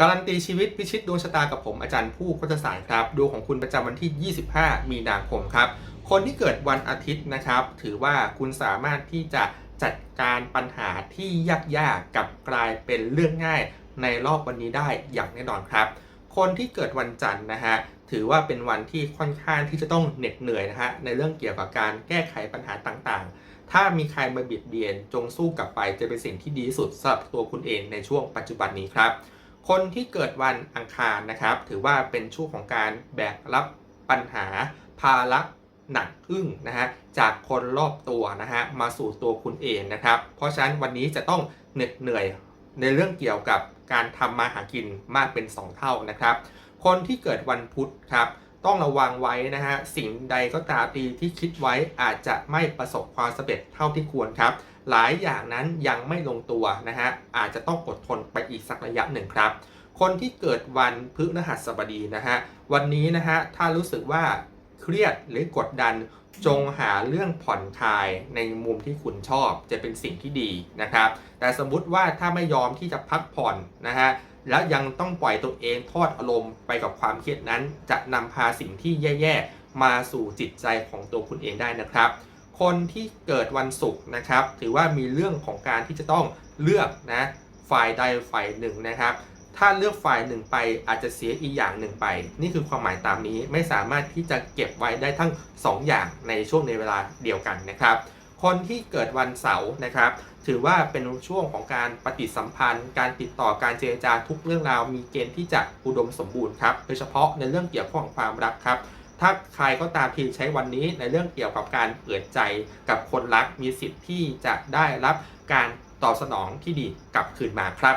การันตีชีวิตพิชิตดวงชะตากับผมอาจารย์ผู้โคจสารครับดวงของคุณประจำวันที่ 25 มีนาคมครับ คนที่เกิดวันอาทิตย์นะครับ ถือว่าคุณสามารถที่จะจัดการปัญหาที่ยากๆกลับกลายเป็นเรื่องง่ายในรอบวันนี้ได้อย่างแน่นอนครับ คนที่เกิดวันจันทร์นะฮะถือว่าเป็นวันที่ค่อนข้างที่จะต้องเหน็ดเหนื่อยนะฮะในเรื่องเกี่ยวกับการแก้ไขปัญหาต่างๆ ถ้ามีใครมาเบียดเบียนจงสู้กลับไปจะเป็นสิ่งที่ดีที่สุดสำหรับตัวคุณเองในช่วงปัจจุบันนี้ครับ คนที่เกิดวันอังคารนะครับ ถือว่าเป็นช่วงของการแบกรับปัญหาภาระหนักอึ้งนะฮะจากคนรอบตัวนะฮะมาสู่ตัวคุณเองนะครับ เพราะฉะนั้นวันนี้จะต้องเหน็ดเหนื่อยในเรื่องเกี่ยวกับการทำมาหากินมากเป็น 2 เท่านะครับ คนที่เกิดวันพุธครับ ต้องระวังไว้นะฮะสิ่งใดก็ตามทีที่คิดไว้อาจจะไม่ประสบความสำเร็จเท่าที่ควรครับ หลายอย่างนั้นยังไม่ลงตัวนะฮะอาจจะต้องอดทนไปอีกสักระยะหนึ่งครับ คนที่เกิดวันพฤหัสบดีนะฮะวันนี้นะฮะถ้ารู้สึกว่าเครียดหรือกดดันจงหาเรื่องผ่อนคลายในมุมที่คุณชอบจะเป็นสิ่งที่ดีนะครับ แต่สมมุติว่าถ้าไม่ยอมที่จะพักผ่อนนะฮะ แล้วยังต้องปล่อยตัวเองทอดอารมณ์ไปกับความเครียดนั้น จะนำพาสิ่งที่แย่ๆ มาสู่จิตใจของตัวคุณเองได้นะครับ คนที่เกิดวันศุกร์นะครับ ถือว่ามีเรื่องของการที่จะต้องเลือกนะฝ่ายใดฝ่ายหนึ่งนะครับ ถ้าเลือกฝ่ายหนึ่งไปอาจจะเสียอีกอย่างหนึ่งไป นี่คือความหมายตามนี้ไม่สามารถที่จะเก็บไว้ได้ทั้ง 2อย่างในช่วงในเวลาเดียวกันนะครับ คนที่เกิดวันเสาร์นะครับ ถือว่าเป็นช่วงของการปฏิสัมพันธ์ การติดต่อการเจรจาทุกเรื่องราวมีเกณฑ์ที่จะอุดมสมบูรณ์ครับโดยเฉพาะในเรื่องเกี่ยวข้องกับความรักครับถ้าใครก็ตามที่ใช้วันนี้ในเรื่องเกี่ยวกับการเปิดใจกับคนรักมีสิทธิ์ที่จะได้รับการตอบสนองที่ดีกลับคืนมาครับ